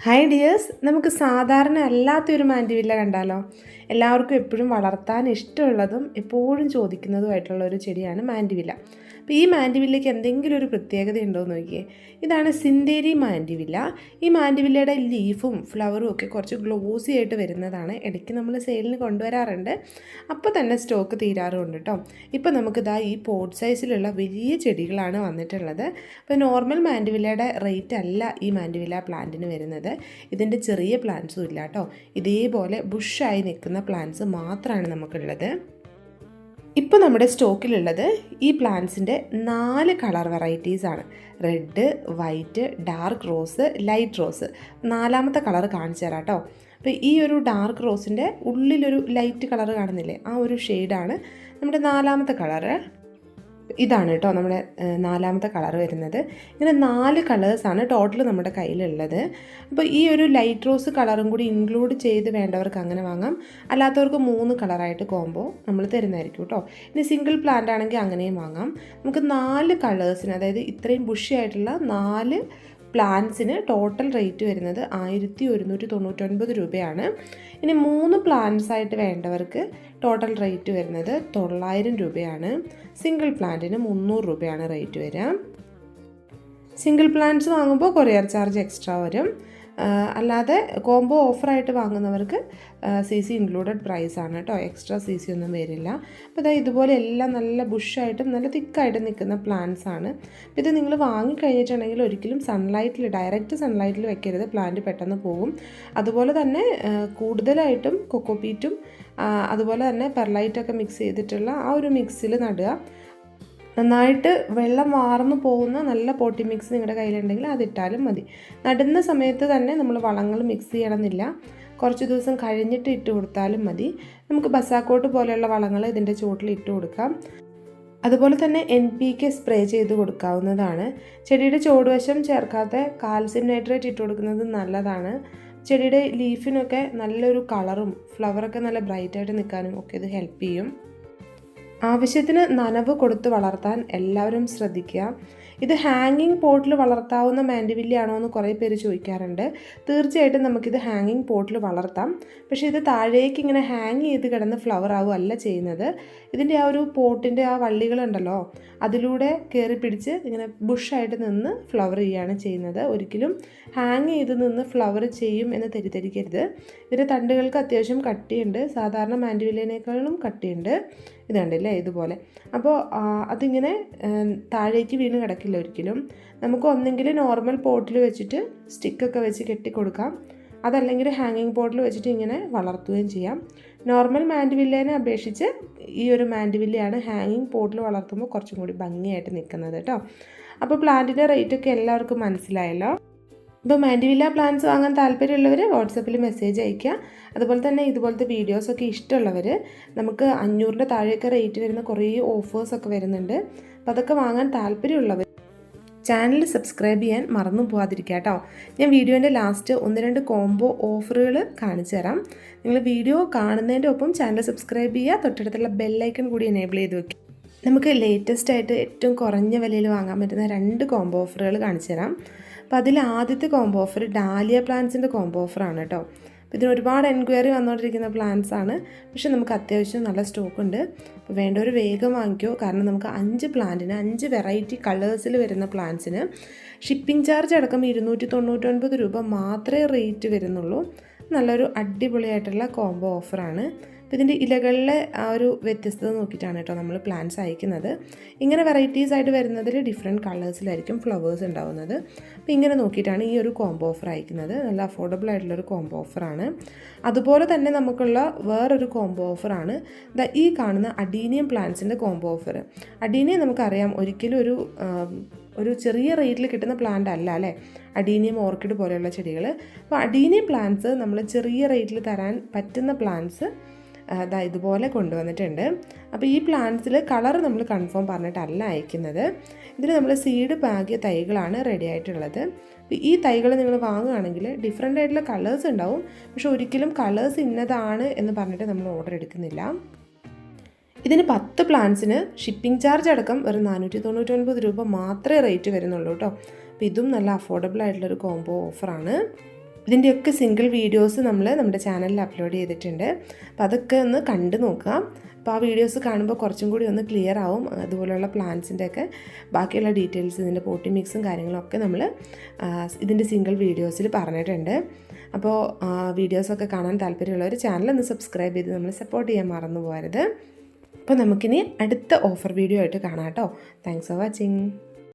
Hi dears നമുക്ക് സാധാരണ അല്ലാത്തൊരു മാൻഡിവില്ല കണ്ടാലോ? എല്ലാവർക്കും എപ്പോഴും വളർത്താൻ ഇഷ്ടമുള്ളതും എപ്പോഴും ചോദിക്കുന്നതുമായിട്ടുള്ള ഒരു ചെടിയാണ് മാൻഡിവില്ല. അപ്പോൾ ഈ മാൻഡിവില്ലയ്ക്ക് എന്തെങ്കിലും ഒരു പ്രത്യേകത ഉണ്ടോ എന്ന് നോക്കിയേ. ഇതാണ് സിന്തേരി മാൻഡിവില്ല. ഈ മാൻഡിവില്ലയുടെ ലീഫും ഫ്ലവറും ഒക്കെ കുറച്ച് ഗ്ലോസി ആയിട്ട് വരുന്നതാണ്. ഇടയ്ക്ക് നമ്മൾ സെയിലിന് കൊണ്ടുവരാറുണ്ട്. അപ്പോൾ തന്നെ സ്റ്റോക്ക് തീരാറുണ്ട് കേട്ടോ. ഇപ്പോൾ നമുക്കിതാ ഈ പോട്ട് സൈസിലുള്ള വലിയ ചെടികളാണ് വന്നിട്ടുള്ളത്. അപ്പോൾ നോർമൽ മാൻഡിവില്ലയുടെ റേറ്റ് അല്ല ഈ മാൻഡിവില്ല പ്ലാന്റിന് വരുന്നത്. ഇതിന്റെ ചെറിയ പ്ലാന്റ്സും ഇല്ല കേട്ടോ. ഇതേപോലെ ബുഷായി നിൽക്കുന്ന പ്ലാന്റ്സ് മാത്രമാണ് നമുക്കുള്ളത്. ഇപ്പോൾ നമ്മുടെ സ്റ്റോക്കിലുള്ളത് ഈ പ്ലാന്റ്സിന്റെ നാല് കളർ വെറൈറ്റീസ് ആണ്. Red white dark rose light rose. നാലാമത്തെ കളർ കാണിച്ചു തരാം കേട്ടോ. അപ്പോൾ ഈ ഒരു ഡാർക്ക് റോസിന്റെ ഉള്ളിലൊരു ലൈറ്റ് കളർ കാണുന്നില്ലേ? ആ ഒരു ഷെയ്ഡാണ് നമ്മുടെ നാലാമത്തെ കളറ്. ഇതാണ് കേട്ടോ നമ്മുടെ നാലാമത്തെ കളർ വരുന്നത്. ഇങ്ങനെ നാല് കളേഴ്സാണ് ടോട്ടൽ നമ്മുടെ കയ്യിലുള്ളത്. അപ്പോൾ ഈ ഒരു ലൈറ്റ് റോസ് കളറും കൂടി ഇൻക്ലൂഡ് ചെയ്ത് വേണ്ടവർക്ക് അങ്ങനെ വാങ്ങാം. അല്ലാത്തവർക്ക് മൂന്ന് കളറായിട്ട് കോംബോ നമ്മൾ തരുന്നതായിരിക്കും കേട്ടോ. ഇനി സിംഗിൾ പ്ലാന്റ് ആണെങ്കിൽ അങ്ങനെയും വാങ്ങാം. നമുക്ക് നാല് കളേഴ്സിന് അതായത് ഇത്രയും ബുഷി ആയിട്ടുള്ള നാല് പ്ലാന്റ്സിന് ടോട്ടൽ റേറ്റ് വരുന്നത് ആയിരത്തി ഒരുന്നൂറ്റി തൊണ്ണൂറ്റൊൻപത് രൂപയാണ്. ഇനി മൂന്ന് പ്ലാന്റ്സ് ആയിട്ട് വേണ്ടവർക്ക് ടോട്ടൽ റേറ്റ് വരുന്നത് തൊള്ളായിരം രൂപയാണ്. സിംഗിൾ പ്ലാന്റിന് മുന്നൂറ് രൂപയാണ് റേറ്റ് വരിക. സിംഗിൾ പ്ലാന്റ്സ് വാങ്ങുമ്പോൾ കൊറിയർ ചാർജ് എക്സ്ട്രാ വരും. അല്ലാതെ കോംബോ ഓഫറായിട്ട് വാങ്ങുന്നവർക്ക് സി സി ഇൻക്ലൂഡഡ് പ്രൈസാണ് കേട്ടോ. എക്സ്ട്രാ സി സി ഒന്നും വരില്ല. അപ്പോൾ ഇതാ ഇതുപോലെ എല്ലാം നല്ല ബുഷായിട്ടും നല്ല തിക്കായിട്ട് നിൽക്കുന്ന പ്ലാന്റ്സ് ആണ്. ഇത് നിങ്ങൾ വാങ്ങിക്കഴിഞ്ഞിട്ടുണ്ടെങ്കിൽ ഒരിക്കലും സൺലൈറ്റിൽ ഡയറക്റ്റ് സൺലൈറ്റിൽ വെക്കരുത്. പ്ലാന്റ് പെട്ടെന്ന് പോകും അതുപോലെ തന്നെ കൂടുതലായിട്ടും കൊക്കോപീറ്റും അതുപോലെ തന്നെ പെർലൈറ്റൊക്കെ മിക്സ് ചെയ്തിട്ടുള്ള ആ ഒരു മിക്സിൽ നടുക. നന്നായിട്ട് വെള്ളം വാർന്നു പോകുന്ന നല്ല പോട്ടി മിക്സ് നിങ്ങളുടെ കയ്യിലുണ്ടെങ്കിൽ അതിട്ടാലും മതി. നടുന്ന സമയത്ത് തന്നെ നമ്മൾ വളങ്ങൾ മിക്സ് ചെയ്യണമെന്നില്ല. കുറച്ച് ദിവസം കഴിഞ്ഞിട്ട് ഇട്ട് കൊടുത്താലും മതി. നമുക്ക് ബസാക്കോട്ട് പോലെയുള്ള വളങ്ങൾ ഇതിന്റെ ചുവട്ടിൽ ഇട്ട് കൊടുക്കാം. അതുപോലെ തന്നെ എൻ പി കെ സ്പ്രേ ചെയ്ത് കൊടുക്കാവുന്നതാണ്. ചെടിയുടെ ചുവടുവശം ചേർക്കാത്ത കാൽസ്യം നൈട്രേറ്റ് ഇട്ട് കൊടുക്കുന്നത് നല്ലതാണ്. ചെടിയുടെ ലീഫിനൊക്കെ നല്ലൊരു കളറും ഫ്ലവറൊക്കെ നല്ല ബ്രൈറ്റായിട്ട് നിൽക്കാനും ഒക്കെ ഇത് ഹെൽപ്പ് ചെയ്യും. ആവശ്യത്തിന് നനവ് കൊടുത്ത് വളർത്താൻ എല്ലാവരും ശ്രദ്ധിക്കുക. ഇത് ഹാങ്ങിങ് പോട്ടിൽ വളർത്താവുന്ന മാൻഡിവില്ലയാണോ എന്ന് കുറേ പേര് ചോദിക്കാറുണ്ട്. തീർച്ചയായിട്ടും നമുക്കിത് ഹാങ്ങിങ് പോട്ടിൽ വളർത്താം. പക്ഷേ ഇത് താഴേക്ക് ഇങ്ങനെ ഹാങ് ചെയ്ത് കിടന്ന് ഫ്ലവർ ആവുകയല്ല ചെയ്യുന്നത്. ഇതിന്റെ ആ ഒരു പോട്ടിന്റെ ആ വള്ളികളുണ്ടല്ലോ അതിലൂടെ കയറി പിടിച്ച് ഇങ്ങനെ ബുഷായിട്ട് നിന്ന് ഫ്ലവർ ചെയ്യുകയാണ് ചെയ്യുന്നത്. ഒരിക്കലും ഹാങ് ചെയ്ത് നിന്ന് ഫ്ലവർ ചെയ്യും എന്ന് തെറ്റിദ്ധരിക്കരുത്. ഇതിന്റെ തണ്ടുകൾക്ക് അത്യാവശ്യം കട്ടിയുണ്ട്. സാധാരണ മാൻഡിവില്ലിനേക്കാളും കട്ടിയുണ്ട്. ഇത് കണ്ടില്ലേ ഇതുപോലെ അപ്പോൾ അതിങ്ങനെ താഴേക്ക് വീണ് കിടക്കില്ല ഒരിക്കലും. നമുക്ക് ഒന്നെങ്കിൽ നോർമൽ പോട്ടിൽ വെച്ചിട്ട് സ്റ്റിക്കൊക്കെ വെച്ച് കെട്ടിക്കൊടുക്കാം. അതല്ലെങ്കിൽ ഹാങ്ങിങ് പോട്ടിൽ വെച്ചിട്ട് ഇങ്ങനെ വളർത്തുകയും ചെയ്യാം. നോർമൽ മാൻഡിവില്ലേനെ അപേക്ഷിച്ച് ഈ ഒരു മാൻഡിവില്ലയാണ് ഹാങ്ങിങ് പോട്ടിൽ വളർത്തുമ്പോൾ കുറച്ചും കൂടി ഭംഗിയായിട്ട് നിൽക്കുന്നത് കേട്ടോ. അപ്പോൾ പ്ലാന്റിന്റെ റേറ്റൊക്കെ എല്ലാവർക്കും മനസ്സിലായല്ലോ. ഇപ്പോൾ മാൻഡിവില്ല പ്ലാന്റ്സ് വാങ്ങാൻ താല്പര്യമുള്ളവർ വാട്സപ്പിൽ മെസ്സേജ് അയയ്ക്കുക. അതുപോലെ തന്നെ ഇതുപോലത്തെ വീഡിയോസൊക്കെ ഇഷ്ടമുള്ളവർ നമുക്ക് അഞ്ഞൂറിന്റെ താഴെയൊക്കെ റേറ്റ് വരുന്ന കുറേ ഓഫേഴ്സൊക്കെ വരുന്നുണ്ട്. അപ്പോൾ അതൊക്കെ വാങ്ങാൻ താല്പര്യമുള്ളവർ ചാനൽ സബ്സ്ക്രൈബ് ചെയ്യാൻ മറന്നു പോകാതിരിക്കുക കേട്ടോ. ഞാൻ വീഡിയോന്റെ ലാസ്റ്റ് ഒന്ന് രണ്ട് കോംബോ ഓഫറുകൾ കാണിച്ചു തരാം. നിങ്ങൾ വീഡിയോ കാണുന്നതിന്റെ ഒപ്പം ചാനൽ സബ്സ്ക്രൈബ് ചെയ്യുക. തൊട്ടടുത്തുള്ള ബെല്ലൈക്കൺ കൂടി എനേബിൾ ചെയ്ത് വെക്കുക. നമുക്ക് ലേറ്റസ്റ്റ് ആയിട്ട് ഏറ്റവും കുറഞ്ഞ വിലയിൽ വാങ്ങാൻ പറ്റുന്ന രണ്ട് കോംബോ ഓഫറുകൾ കാണിച്ചു തരാം. അപ്പോൾ അതിൽ ആദ്യത്തെ കോംബോ ഓഫർ ഡാലിയ പ്ലാന്റ്സിന്റെ കോംബോ ഓഫറാണ് കേട്ടോ. അപ്പോൾ ഇതിന് ഒരുപാട് എൻക്വയറി വന്നുകൊണ്ടിരിക്കുന്ന പ്ലാന്റ്സ് ആണ്. പക്ഷേ നമുക്ക് അത്യാവശ്യം നല്ല സ്റ്റോക്ക് ഉണ്ട്. അപ്പോൾ വേണ്ടവർ വേഗം വാങ്ങിക്കോ. കാരണം നമുക്ക് അഞ്ച് പ്ലാന്റിന് അഞ്ച് വെറൈറ്റി കളേഴ്സിൽ വരുന്ന പ്ലാന്റ്സിന് ഷിപ്പിംഗ് ചാർജ് അടക്കം ഇരുന്നൂറ്റി തൊണ്ണൂറ്റൊൻപത് രൂപ മാത്രമേ റേറ്റ് വരുന്നുള്ളൂ. നല്ലൊരു അടിപൊളിയായിട്ടുള്ള കോംബോ ഓഫറാണ് അപ്പോൾ ഇതിന്റെ ഇലകളിലെ ആ ഒരു വ്യത്യസ്തത നോക്കിയിട്ടാണ് കേട്ടോ നമ്മൾ പ്ലാന്റ്സ് അയക്കുന്നത്. ഇങ്ങനെ വെറൈറ്റീസ് ആയിട്ട് വരുന്നതിൽ ഡിഫറെന്റ് കളേഴ്സിലായിരിക്കും ഫ്ലവേഴ്സ് ഉണ്ടാവുന്നത്. അപ്പോൾ ഇങ്ങനെ നോക്കിയിട്ടാണ് ഈ ഒരു കോംബോ ഓഫർ അയക്കുന്നത്. നല്ല അഫോർഡബിൾ ആയിട്ടുള്ളൊരു കോംബോ ഓഫറാണ് അതുപോലെ തന്നെ നമുക്കുള്ള വേറൊരു കോംബോ ഓഫറാണ് ദാ ഈ കാണുന്ന അഡീനിയം പ്ലാന്റ്സിന്റെ കോംബോ ഓഫർ അഡീനിയം നമുക്കറിയാം ഒരിക്കലും ഒരു ഒരു ചെറിയ റേറ്റിൽ കിട്ടുന്ന പ്ലാന്റ് അല്ല അല്ലേ? അഡീനിയം ഓർക്കിഡ് പോലെയുള്ള ചെടികൾ അപ്പോൾ അഡീനിയം പ്ലാന്റ്സ് നമ്മൾ ചെറിയ റേറ്റിൽ തരാൻ പറ്റുന്ന പ്ലാന്റ്സ് അതാ ഇതുപോലെ കൊണ്ടുവന്നിട്ടുണ്ട്. അപ്പോൾ ഈ പ്ലാന്റ്സിൽ കളർ നമ്മൾ കൺഫേം പറഞ്ഞിട്ടല്ല അയക്കുന്നത്. ഇതിൽ നമ്മൾ സീഡ് പാകിയ തൈകളാണ് റെഡി ആയിട്ടുള്ളത്. ഈ തൈകൾ നിങ്ങൾ വാങ്ങുകയാണെങ്കിൽ ഡിഫറെന്റ് ആയിട്ടുള്ള കളേഴ്സ് ഉണ്ടാവും. പക്ഷെ ഒരിക്കലും കളേഴ്സ് ഇന്നതാണ് എന്ന് പറഞ്ഞിട്ട് നമ്മൾ ഓർഡർ എടുക്കുന്നില്ല. ഇതിന് പത്ത് പ്ലാന്റ്സിന് ഷിപ്പിംഗ് ചാർജ് അടക്കം വെറും നാനൂറ്റി തൊണ്ണൂറ്റൊൻപത് രൂപ മാത്രമേ റേറ്റ് വരുന്നുള്ളൂ കേട്ടോ അപ്പോൾ ഇതും നല്ല അഫോർഡബിൾ ആയിട്ടുള്ളൊരു കോംബോ ഓഫറാണ് ഇതിന്റെയൊക്കെ സിംഗിൾ വീഡിയോസ് നമ്മൾ നമ്മുടെ ചാനലിൽ അപ്ലോഡ് ചെയ്തിട്ടുണ്ട്. അപ്പോൾ അതൊക്കെ ഒന്ന് കണ്ടു നോക്കുക. അപ്പോൾ ആ വീഡിയോസ് കാണുമ്പോൾ കുറച്ചും കൂടി ഒന്ന് ക്ലിയർ ആവും. അതുപോലെയുള്ള പ്ലാന്റ്സിന്റെ ഒക്കെ ബാക്കിയുള്ള ഡീറ്റെയിൽസ് ഇതിന്റെ പോട്ടി മിക്സും കാര്യങ്ങളൊക്കെ നമ്മൾ ഇതിന്റെ സിംഗിൾ വീഡിയോസിൽ പറഞ്ഞിട്ടുണ്ട്. അപ്പോൾ വീഡിയോസൊക്കെ കാണാൻ താല്പര്യമുള്ളവർ ചാനൽ ഒന്ന് സബ്സ്ക്രൈബ് ചെയ്ത് നമ്മൾ സപ്പോർട്ട് ചെയ്യാൻ മറന്നു പോകരുത്. അപ്പോൾ നമുക്കിനി അടുത്ത ഓഫർ വീഡിയോ ആയിട്ട് കാണാം കേട്ടോ. Thanks for watching